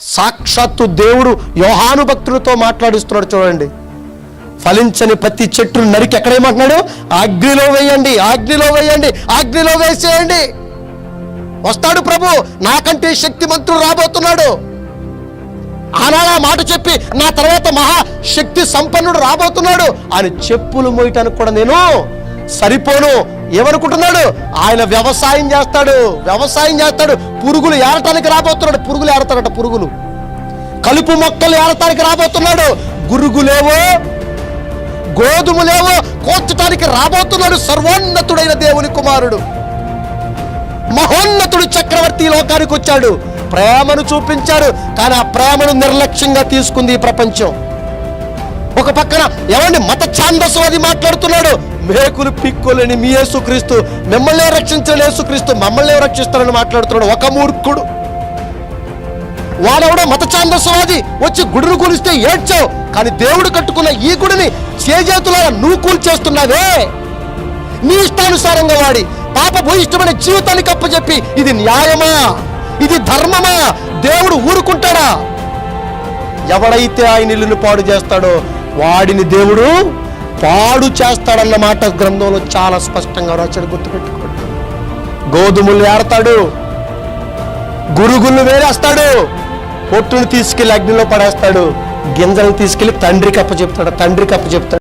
సాక్షాత్తు దేవుడు యోహాను భక్తులతో మాట్లాడిస్తున్నాడు చూడండి. ఫలించని ప్రతి చెట్టును నరికి ఎక్కడేమంటున్నాడు అగ్నిలో వేయండి అగ్నిలో వేయండి అగ్నిలో వేసేయండి. వస్తాడు ప్రభు నాకంటే శక్తిమంతుడు రాబోతున్నాడు. ఆనాడు ఆ మాట చెప్పి నా తర్వాత మహా శక్తి సంపన్నుడు రాబోతున్నాడు అని చెప్పులు మోయటానికి కూడా నేను సరిపోను. ఏమనుకుంటున్నాడు? ఆయన వ్యవసాయం చేస్తాడు వ్యవసాయం చేస్తాడు. పురుగులు ఏరటానికి రాబోతున్నాడు. పురుగులు ఏరతాడట పురుగులు. కలుపు మొక్కలు ఏరటానికి రాబోతున్నాడు. గురుగులేవో గోధుమలేవో కోర్చటానికి రాబోతున్నాడు సర్వోన్నతుడైన దేవుని కుమారుడు. మహోన్నతుడు చక్రవర్తి లోకానికి వచ్చాడు. ప్రేమను చూపించాడు. కానీ ఆ ప్రేమను నిర్లక్ష్యంగా తీసుకుంది ఈ ప్రపంచం. ఒక పక్కన ఎవరిని మత ఛాందస్వాది మాట్లాడుతున్నాడు? మేకులు పిక్కులని మీ యేసుక్రీస్తు మిమ్మల్ని రక్షించని యేసుక్రీస్తు మమ్మల్ని రక్షిస్తారని మాట్లాడుతున్నాడు ఒక మూర్ఖుడు. వాడెవడో మత ఛాందస్వాది వచ్చి గుడిని కూలిస్తే ఏడ్చావు కానీ దేవుడు కట్టుకున్న ఈ గుడిని చేజేతులా నువ్వు కూల్చేస్తున్నావే? నీ ఇష్టానుసారంగా వాడి పాప భూయిష్టమైన జీవితానికి అప్పచెప్పి ఇది న్యాయమా? ఇది ధర్మమా? దేవుడు ఊరుకుంటాడా? ఎవడైతే ఆయన ఇల్లును పాడు చేస్తాడో వాడిని దేవుడు పాడు చేస్తాడన్నమాట గ్రంథంలో చాలా స్పష్టంగా రాశాడు గుర్తుపెట్టుకోండి. గోధుమలు ఏడతాడు గురుగులు వేరేస్తాడు పొట్టును తీసుకెళ్ళి అగ్నిలో పడేస్తాడు గింజలను తీసుకెళ్ళి తండ్రికి అప్పచెప్తాడు తండ్రికి అప్పచెప్తాడు.